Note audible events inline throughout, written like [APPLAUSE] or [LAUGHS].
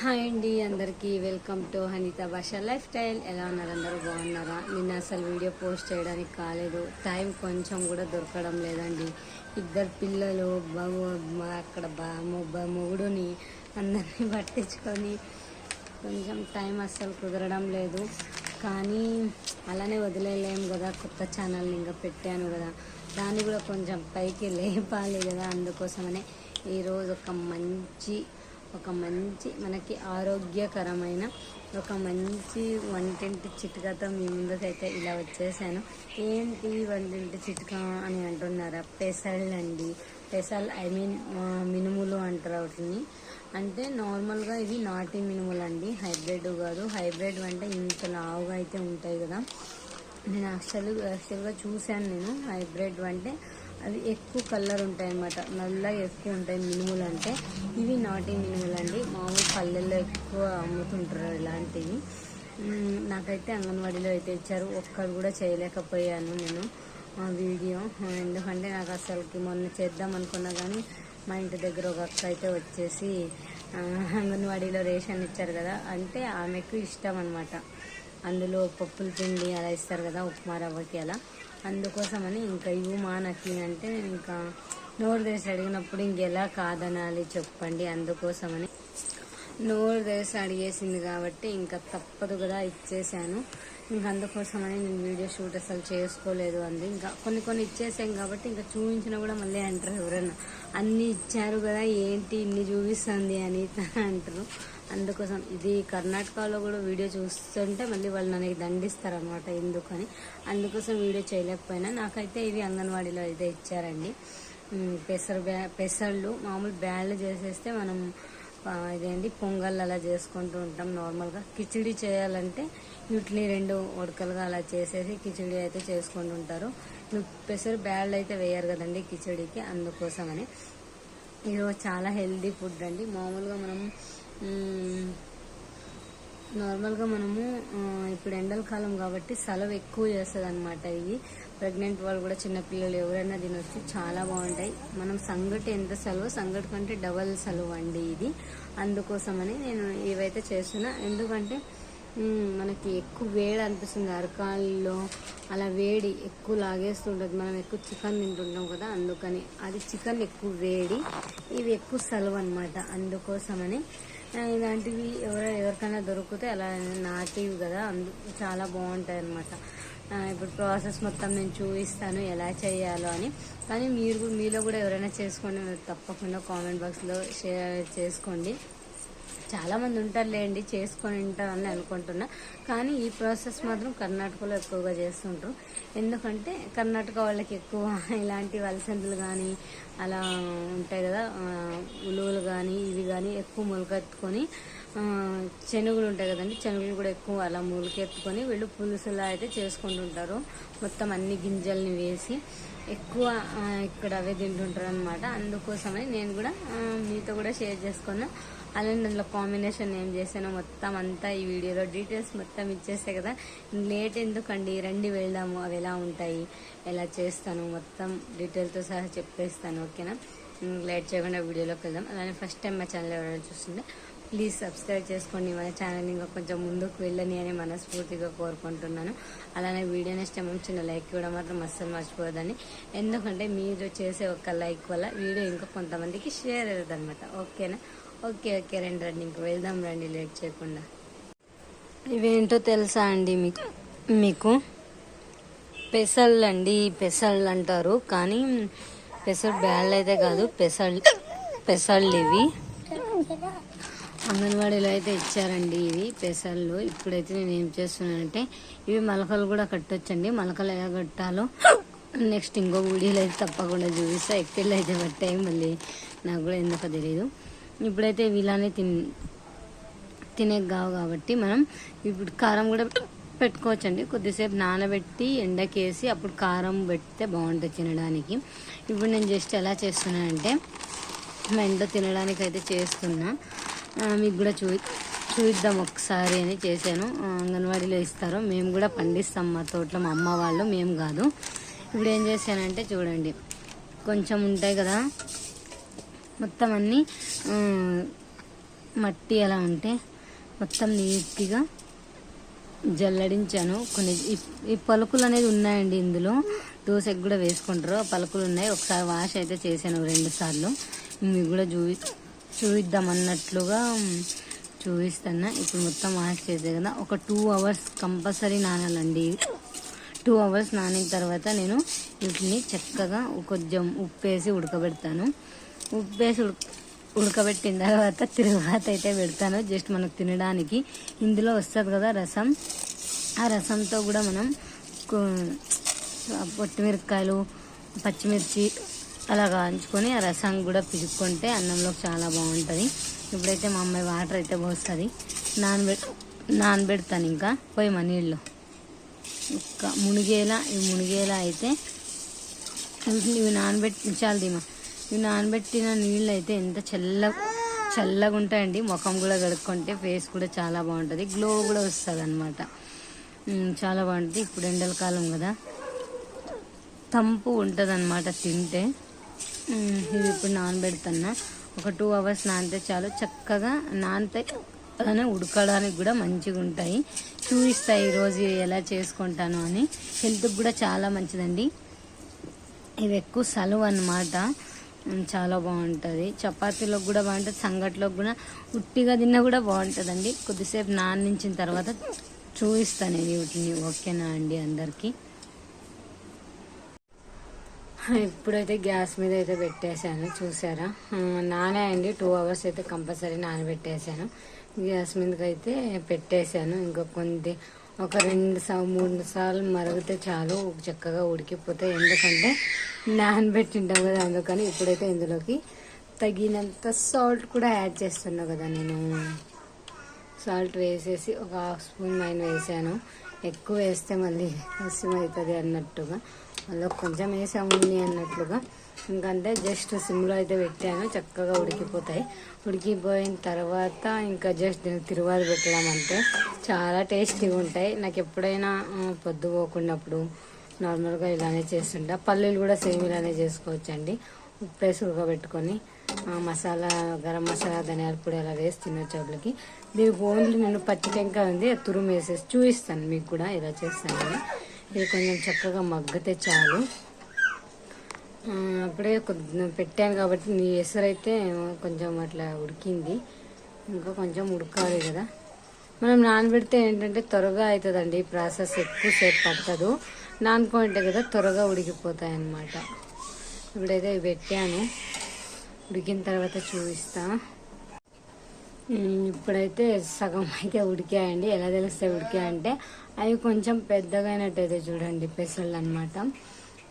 Hi అండి అందరికీ welcome to Hanitha భాష లైఫ్ స్టైల్. ఎలా ఉన్నారు అందరూ? బాగున్నారా? నిన్న అసలు వీడియో పోస్ట్ చేయడానికి కాలేదు. టైం కొంచెం కూడా దొరకడం లేదండి. ఇద్దరు పిల్లలు బాబు అక్కడ బా మొగుడుని అందరినీ [LAUGHS] పట్టించుకొని కొంచెం టైం అస్సలు కుదరడం లేదు. కానీ అలానే వదిలేయలేము కదా కొత్త ఛానల్ని ఇంకా పెట్టాను కదా. దాన్ని కూడా కొంచెం పైకి లేపాలి కదా అందుకోసమనే ఈరోజు ఒక మంచి ఒక మంచి మనకి ఆరోగ్యకరమైన ఒక మంచి వంటింటి చిట్కాతో మీ ముందుకైతే ఇలా వచ్చేసాను. ఏంటి వంటింటి చిట్కా అని అంటున్నారా? పెసళ్ళు అండి. పెసల్ ఐ మీన్ మినుములు అంటారు వాటిని. అంటే నార్మల్గా ఇవి నాటి మినుములు అండి. హైబ్రిడ్ కాదు. హైబ్రిడ్ అంటే ఇంత లావుగా అయితే ఉంటాయి కదా. నేను యాక్చువల్ యాక్చువల్గా చూశాను నేను హైబ్రిడ్ అంటే అవి ఎక్కువ కలర్ ఉంటాయి అన్నమాట నల్లగా ఎక్కువ ఉంటాయి మినుములు అంటే. ఇవి నాటి మినుములు అండి. మామూలు పల్లెల్లో ఎక్కువ అమ్ముతుంటారు ఇలాంటివి. నాకైతే అంగన్వాడీలో అయితే ఇచ్చారు. ఒక్కరు కూడా చేయలేకపోయాను నేను వీడియో. ఎందుకంటే నాకు అసలుకి మొన్న చేద్దాం అనుకున్నా కానీ మా ఇంటి దగ్గర ఒక అక్క అయితే వచ్చేసి అంగన్వాడీలో రేషన్ ఇచ్చారు కదా. అంటే ఆమెకు ఇష్టం అనమాట అందులో పప్పుల పిండి అలా ఇస్తారు కదా ఉప్మా రవ్వకి అలా. అందుకోసమని ఇంకా ఇవ్వు మా నకి అంటే నేను ఇంకా నోరు తెరిచి అడిగినప్పుడు ఇంకెలా కాదనాలి చెప్పండి అందుకోసమని. నోరు తెరిచి అడిగేసింది కాబట్టి ఇంకా తప్పదు కదా ఇచ్చేసాను. మీకు అందుకోసమని నేను వీడియో షూట్ అసలు చేసుకోలేదు అంది. ఇంకా కొన్ని కొన్ని ఇచ్చేసాం కాబట్టి ఇంకా చూపించినా కూడా మళ్ళీ అంటారు ఎవరైనా అన్నీ ఇచ్చారు కదా ఏంటి ఇన్ని చూపిస్తుంది అని [LAUGHS] అంటారు. అందుకోసం ఇది కర్ణాటకలో కూడా వీడియో చూస్తుంటే మళ్ళీ వాళ్ళు నన్ను దండిస్తారనమాట ఎందుకని. అందుకోసం వీడియో చేయలేకపోయినా. నాకైతే ఇది అంగన్వాడీలో అయితే ఇచ్చారండి. పెసర బ్యా పెసర్లు మామూలు బ్యాళ్ళు చేసేస్తే మనం ఇదేంటి పొంగల్ అలా చేసుకుంటూ ఉంటాం నార్మల్గా. కిచిడి చేయాలంటే వీటిని రెండు ఉడకలుగా అలా చేసేసి కిచిడి అయితే చేసుకుంటూ ఉంటారు. ఇవి పెసరు బ్యాళ్ళు అయితే వేయరు కదండి కిచిడికి అందుకోసమని. ఇది చాలా హెల్దీ ఫుడ్ అండి. మామూలుగా మనం నార్మల్గా మనము ఇప్పుడు ఎండల కాలం కాబట్టి సెలవు ఎక్కువ చేస్తుంది అనమాట ఇవి. ప్రెగ్నెంట్ వాళ్ళు కూడా చిన్నపిల్లలు ఎవరైనా తినొచ్చు చాలా బాగుంటాయి. మనం సంగటి ఎంత సెలవు సంగటి కంటే డబల్ సెలవు అండి ఇది. అందుకోసమని నేను ఇవైతే చేస్తున్నా. ఎందుకంటే మనకి ఎక్కువ వేడి అనిపిస్తుంది అరకాల్లో అలా వేడి ఎక్కువ లాగేస్తుంటుంది. మనం ఎక్కువ చికెన్ తింటుంటాం కదా అందుకని. అది చికెన్ ఎక్కువ వేడి ఇవి ఎక్కువ సెలవు అనమాట అందుకోసమని ఇలాంటివి ఎవర ఎవరికైనా దొరికితే అలా నాటివి కదా అందు చాలా బాగుంటాయి అనమాట ఇప్పుడు ప్రాసెస్ మొత్తం నేను చూపిస్తాను ఎలా చేయాలో అని. కానీ మీరు మీలో కూడా ఎవరైనా చేసుకోండి తప్పకుండా కామెంట్ బాక్స్లో షేర్ చేసుకోండి. చాలా మంది ఉంటారులేండి చేసుకొని ఉంటారని అనుకుంటున్నా. కానీ ఈ ప్రాసెస్ మాత్రం కర్ణాటకలో ఎక్కువగా చేస్తుంటారు. ఎందుకంటే కర్ణాటక వాళ్ళకి ఎక్కువ ఇలాంటి వలసంతులు కానీ అలా ఉంటాయి కదా ఉలువలు కానీ ఇవి కానీ ఎక్కువ మొలకెత్తుకొని శనుగులు ఉంటాయి కదండి శనుగులు కూడా ఎక్కువ అలా మొలకెత్తుకొని వీళ్ళు పులుసులా అయితే చేసుకుంటుంటారు. మొత్తం అన్ని గింజల్ని వేసి ఎక్కువ ఇక్కడ అవే తింటుంటారు అనమాట అందుకోసమని నేను కూడా మీతో కూడా షేర్ చేసుకున్నా. అలానే అందులో కాంబినేషన్ ఏం చేశానో మొత్తం అంతా ఈ వీడియోలో డీటెయిల్స్ మొత్తం ఇచ్చేస్తే కదా లేట్ ఎందుకండి? రండి వెళ్దాము. అవి ఎలా ఉంటాయి? ఎలా చేస్తాను? మొత్తం డీటెయిల్తో సహా చెప్పేస్తాను ఓకేనా? లేట్ చేయకుండా వీడియోలోకి వెళ్దాం. అలానే ఫస్ట్ టైం మా ఛానల్ ఎవరైనా చూస్తుంటే ప్లీజ్ సబ్స్క్రైబ్ చేసుకోండి. మన ఛానల్ ఇంకా కొంచెం ముందుకు వెళ్ళని అని మనస్ఫూర్తిగా కోరుకుంటున్నాను. అలానే వీడియో నెక్స్ట్ చిన్న లైక్ కూడా మాత్రం అస్సలు మర్చిపోదని ఎందుకంటే మీరు చేసే ఒక లైక్ వల్ల వీడియో ఇంకా కొంతమందికి షేర్ అవుతుంది అనమాట ఓకేనా? ఓకే ఓకే రండి రండి. ఇంక వెళ్దాం రండి లేట్ చేయకుండా. ఇవేంటో తెలుసా అండి మీకు? మీకు పెసళ్ళు అండి పెసళ్ళు అంటారు. కానీ పెసలు బ్యాళ్ళు అయితే కాదు పెసళ్ళు పెసళ్ళు ఇవి. అంగన్వాడీలో అయితే ఇచ్చారండి ఇవి పెసళ్ళు. ఇప్పుడైతే నేను ఏం చేస్తున్నానంటే ఇవి మొలకలు కూడా కట్టొచ్చండి. మొలకలు ఎలా కట్టాలో నెక్స్ట్ ఇంకో వీడియోలో అయితే తప్పకుండా చూపిస్తా. ఎక్కిళ్ళు అయితే పట్టాయి మళ్ళీ నాకు కూడా ఎందుకో తెలియదు ఇప్పుడైతే ఇవి ఇలానే తిన్ తినే కావు కాబట్టి మనం ఇప్పుడు కారం కూడా పెట్టుకోవచ్చండి. కొద్దిసేపు నానబెట్టి ఎండకేసి అప్పుడు కారం పెడితే బాగుంటుంది తినడానికి. ఇప్పుడు నేను జస్ట్ ఎలా చేస్తున్నానంటే మా ఇంట్లో తినడానికి అయితే చేస్తున్నా మీకు కూడా చూ చూద్దాం ఒకసారి అని చేశాను. అంగన్వాడీలో ఇస్తారు. మేము కూడా పండిస్తాం మా తోటలో. మా అమ్మ వాళ్ళు మేము కాదు. ఇప్పుడు ఏం చేశానంటే చూడండి. కొంచెం ఉంటాయి కదా మొత్తం అన్నీ మట్టి ఎలా ఉంటే మొత్తం నీట్గా జల్లడించాను. కొన్ని ఈ- ఈ పలుకులు అనేది ఉన్నాయండి ఇందులో. దోశకు కూడా వేసుకుంటారు. ఆ పలుకులు ఉన్నాయి. ఒకసారి వాష్ అయితే చేశాను రెండు సార్లు. మీకు కూడా చూపి చూపిద్దాం అన్నట్లుగా ఇప్పుడు మొత్తం వాష్ చేసే కదా. ఒక టూ అవర్స్ కంపల్సరీ నానాలండి. టూ అవర్స్ నానిన తర్వాత నేను వీటిని చక్కగా కొంచెం ఉప్పు వేసి ఉడకబెడతాను. ఉప్పు వేసి ఉడక ఉడకబెట్టిన తర్వాత తిరువాత అయితే పెడతాను. జస్ట్ మనకు తినడానికి ఇందులో వస్తుంది కదా రసం. ఆ రసంతో కూడా మనం కు- పొట్టిమిరపకాయలు పచ్చిమిర్చి అలా కాంచుకొని ఆ రసం కూడా పిసుక్కుంటే అన్నంలో చాలా బాగుంటుంది. ఇప్పుడైతే మా అమ్మాయి వాటర్ అయితే పోస్తుంది. నానబె నానబెడతాను ఇంకా. పోయి మా నీళ్ళు. ఇంకా మునిగేలా ఇవి మునిగేలా అయితే ఇవి నానబెట్టించాలి దీమా. ఇవి నానబెట్టిన నీళ్ళు అయితే ఎంత చల్ల చల్లగా ఉంటాయండి ముఖం కూడా కడుక్కుంటే ఫేస్ కూడా చాలా బాగుంటుంది. గ్లో కూడా వస్తుంది అనమాట చాలా బాగుంటుంది. ఇప్పుడు ఎండల కాలం కదా. తంపు ఉంటుంది అనమాట తింటే. ఇవి ఇది ఇప్పుడు నానబెడుతున్నా. ఒక టూ అవర్స్ నానితే చాలు. చక్కగా నానితే అలానే ఉడకడానికి కూడా మంచిగా ఉంటాయి చూపిస్తాయి ఈరోజు ఎలా చేసుకుంటాను అని. హెల్త్కి కూడా చాలా మంచిదండి. ఇవి ఎక్కువ సలువు అనమాట చాలా బాగుంటుంది. చపాతీలోకి కూడా బాగుంటుంది సంగట్లోకి కూడా. ఉట్టిగా తిన్నా కూడా బాగుంటుందండి. కొద్దిసేపు నానించిన తర్వాత చూపిస్తాను నేను వీటిని. ఓకేనా అండి అందరికీ? ఇప్పుడైతే గ్యాస్ మీద అయితే పెట్టేశాను చూసారా? నానే అండి టూ అవర్స్ అయితే కంపల్సరీ నానబెట్టేశాను. గ్యాస్ మీదకి అయితే పెట్టేశాను. ఇంకా కొంత ఒక రెండు సార్లు మూడు సార్లు మరిగితే చాలు చక్కగా ఉడికిపోతే ఎందుకంటే నానబెట్టింటాం కదా అందుకని ఇప్పుడైతే ఇందులోకి తగినంత సాల్ట్ కూడా యాడ్ చేస్తున్నా కదా నేను. సాల్ట్ వేసేసి ఒక హాఫ్ స్పూన్ మైన వేసాను. ఎక్కువ వేస్తే మళ్ళీ కష్టం అవుతుంది అన్నట్టుగా. అందులో కొంచెం వేసాము అన్నట్లుగా. ఇంకంటే జస్ట్ సిమ్లో అయితే పెట్టాను చక్కగా ఉడికిపోతాయి. ఉడికిపోయిన తర్వాత ఇంకా జస్ట్ దీన్ని తిరువాత పెట్టడం అంటే చాలా టేస్టీగా ఉంటాయి. నాకు ఎప్పుడైనా పొద్దు పోకున్నప్పుడు నార్మల్గా ఇలానే చేస్తుంటా. పల్లీలు కూడా సేమ్ ఇలానే చేసుకోవచ్చండి. ఉప్పు వేసి ఉడకబెట్టుకొని మసాలా గరం మసాలా ధనియాల పొడి అలా వేసి తినొచ్చు వాళ్ళకి దీనికి ఓన్లీ నేను పచ్చి టెంకాయ ఉంది తురుము వేసేసి చూపిస్తాను మీకు కూడా ఇలా చేస్తాను ఇది కొంచెం చక్కగా మగ్గితే చాలు. అప్పుడే కొద్ది పెట్టాను కాబట్టి నీ ఎసరైతే కొంచెం అట్లా ఉడికింది. ఇంకా కొంచెం ఉడకాలి కదా. మనం నానబెడితే ఏంటంటే త్వరగా అవుతుందండి ఈ ప్రాసెస్. ఎక్కువసేపు పట్టదు. నానుకుంటే కదా త్వరగా ఉడికిపోతాయి అన్నమాట. ఇప్పుడైతే పెట్టాను. ఉడికిన తర్వాత చూపిస్తాను ఇప్పుడైతే సగం అయితే ఉడికాయండి. ఎలా తెలుస్తాయి ఉడికాయంటే అవి కొంచెం పెద్దగా అయినట్టయితే చూడండి పెసళ్ళు అనమాట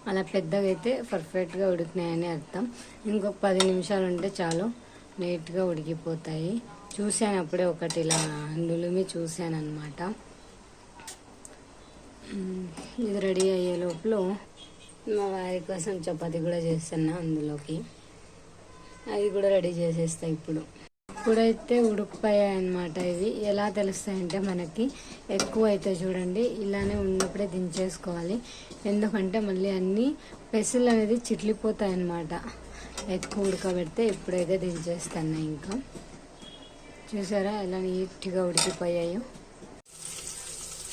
అలా పెద్దగా అయితే పర్ఫెక్ట్గా ఉడికినాయని అర్థం. ఇంకొక పది నిమిషాలు ఉంటే చాలు నీట్గా ఉడికిపోతాయి. చూశాను అప్పుడే ఒకటి ఇలా నులిమి చూశాను అనమాట ఇది రెడీ అయ్యే లోపల మా వారి కోసం చపాతి కూడా చేస్తున్నా అందులోకి. అవి కూడా రెడీ చేసేస్తా ఇప్పుడు. ఇప్పుడైతే ఉడికిపోయాయి అనమాట ఇవి. ఎలా తెలుస్తాయంటే మనకి ఎక్కువ అయితే చూడండి ఇలానే ఉన్నప్పుడే దించేసుకోవాలి. ఎందుకంటే మళ్ళీ అన్ని పెసులు అనేది చిట్లిపోతాయి అన్నమాట ఎక్కువ ఉడకబెడితే ఇప్పుడైతే దించేస్తాను ఇంకా. చూసారా ఎలా నీట్గా ఉడికిపోయాయో?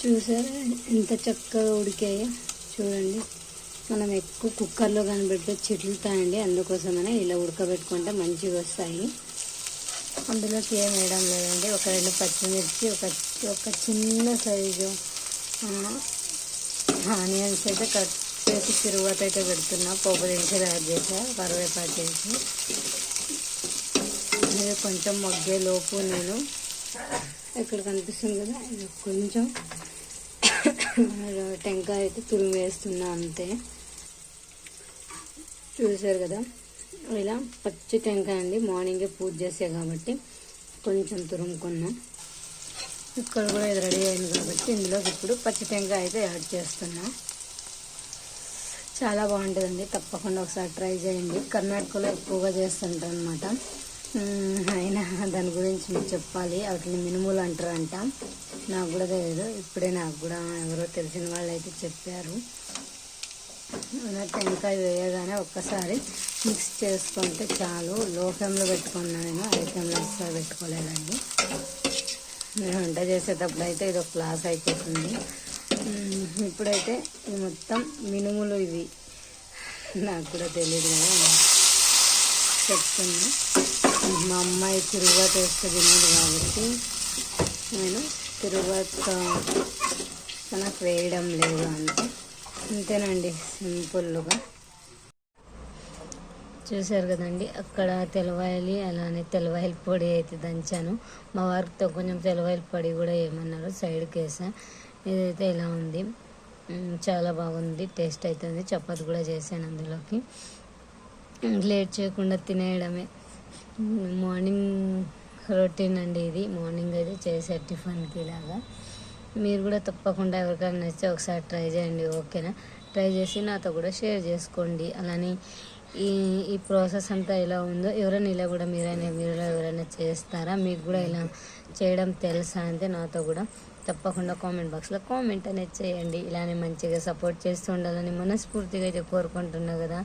చూసారా ఎంత చక్కగా ఉడికాయో? చూడండి. మనం ఎక్కువ కుక్కర్లో కనిపెడితే చిట్లుతాయండి. అందుకోసమనే ఇలా ఉడకబెట్టుకుంటే మంచిగా వస్తాయి. అందులోకి ఏం వేయడం లేదండి. ఒక రెండు పచ్చిమిర్చి ఒక ఒక చిన్న సైజు ఆనియన్స్ అయితే కట్ చేసి తిరువాత అయితే పెడుతున్నా. పోపు దినుసులు యాడ్ చేసా కరివేపాకు వేసి. ఇది కొంచెం మొగ్గే లోపు నేను ఇక్కడ కనిపిస్తుంది కదా కొంచెం టెంకాయ అయితే తురిమి వేస్తున్నా అంతే. చూసారు కదా? ఇలా పచ్చి టెంకాయ అండి. మార్నింగే పూజ చేసే కాబట్టి కొంచెం తురుముకున్నాం. ఇక్కడ కూడా ఇది రెడీ అయింది కాబట్టి ఇందులోకి ఇప్పుడు పచ్చి టెంకాయ అయితే యాడ్ చేస్తున్నా. చాలా బాగుంటుందండి. తప్పకుండా ఒకసారి ట్రై చేయండి. కర్ణాటకలో ఎక్కువగా చేస్తుంటారు అనమాట అయినా దాని గురించి మీకు చెప్పాలి. వాటిని మినుములు అంటారంట నాకు కూడా తెలియదు. ఇప్పుడే నాకు కూడా ఎవరో తెలిసిన వాళ్ళు అయితే చెప్పారు. అలా టెంకాయ వేయగానే ఒక్కసారి మిక్స్ చేసుకుంటే చాలు. లో ఫ్లేమ్లో పెట్టుకున్నాను నేను హై ఫ్లేమ్లో అస్సలు పెట్టుకోలేదండి. నేను వంట చేసేటప్పుడు అయితే ఇది ఒక క్లాస్ అయిపోతుంది. ఇప్పుడైతే ఇది మొత్తం మినుములు ఇవి. నాకు కూడా తెలియదు కదా. చెప్తుంది మా అమ్మాయి తిరుగుబాటు వేస్తే తినదు కాబట్టి నేను తిరుగుబాటు నాకు వేయడం లేదు అంటే అంతేనండి సింపుల్గా. చూశారు కదండి అక్కడ తెలవాయలి అలానే తెలవాయల పొడి అయితే దంచాను. మా వారితో కొంచెం తెలవాయల పొడి కూడా ఏమన్నారు సైడ్కి వేసా. ఇదైతే ఇలా ఉంది. చాలా బాగుంది టేస్ట్ అవుతుంది చపాతి కూడా చేశాను అందులోకి. లేట్ చేయకుండా తినేయడమే. మార్నింగ్ రొటీన్ అండి ఇది. మార్నింగ్ అయితే చేసే టిఫిన్కి ఇలాగా. మీరు కూడా తప్పకుండా ఎవరికైనా నచ్చితే ఒకసారి ట్రై చేయండి ఓకేనా? ట్రై చేసి నాతో కూడా షేర్ చేసుకోండి. అలానే ఈ ఈ ప్రాసెస్ అంతా ఎలా ఉందో ఎవరైనా ఇలా కూడా మీరైనా మీరు ఎవరైనా చేస్తారా? మీకు కూడా ఇలా చేయడం తెలుసా అంటే నాతో కూడా తప్పకుండా కామెంట్ బాక్స్లో కామెంట్ అనేది చేయండి. ఇలానే మంచిగా సపోర్ట్ చేస్తూ ఉండాలని మనస్ఫూర్తిగా అయితే కోరుకుంటున్నా కదా.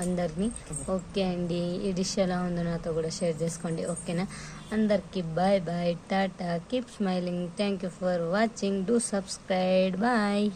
అందరినీ. ఓకే అండి. ఈ డిష్ ఎలా ఉందో నాతో కూడా షేర్ చేసుకోండి. ఓకేనా? అందరికీ bye bye. Tata. Keep smiling. Thank you for watching. Do subscribe. Bye.